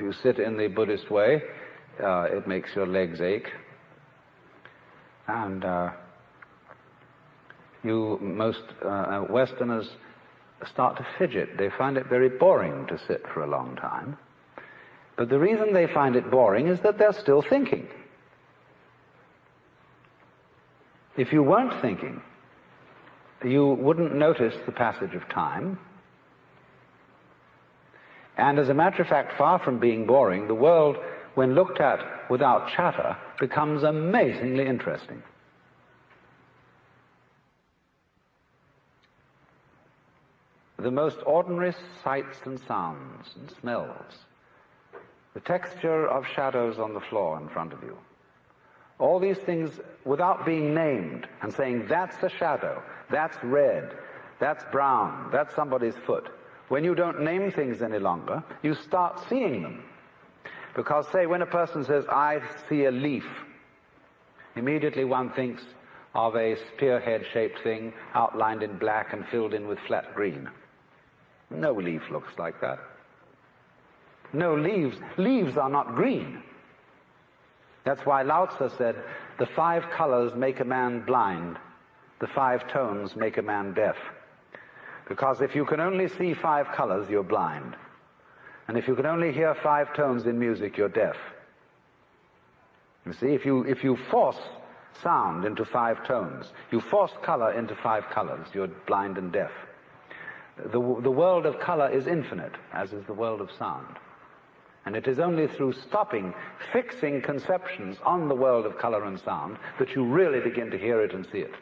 you sit in the Buddhist way, uh, it makes your legs ache. And uh, you, most uh, Westerners start to fidget. They find it very boring to sit for a long time. But the reason they find it boring is that they're still thinking. If you weren't thinking, you wouldn't notice the passage of time. And as a matter of fact, far from being boring, the world, when looked at without chatter, becomes amazingly interesting. The most ordinary sights and sounds and smells, the texture of shadows on the floor in front of you, all these things without being named and saying, that's a shadow, that's red, that's brown, that's somebody's foot. When you don't name things any longer, you start seeing them. Because say when a person says, I see a leaf, immediately one thinks of a spearhead shaped thing outlined in black and filled in with flat green. No leaf looks like that. No leaves. Leaves are not green. That's why Lao Tzu said, the five colors make a man blind, the five tones make a man deaf. Because if you can only see five colors, you're blind. And if you can only hear five tones in music, you're deaf. You see, if you, if you force sound into five tones, you force color into five colors, you're blind and deaf. The, the world of color is infinite, as is the world of sound. And it is only through stopping, fixing conceptions on the world of color and sound that you really begin to hear it and see it.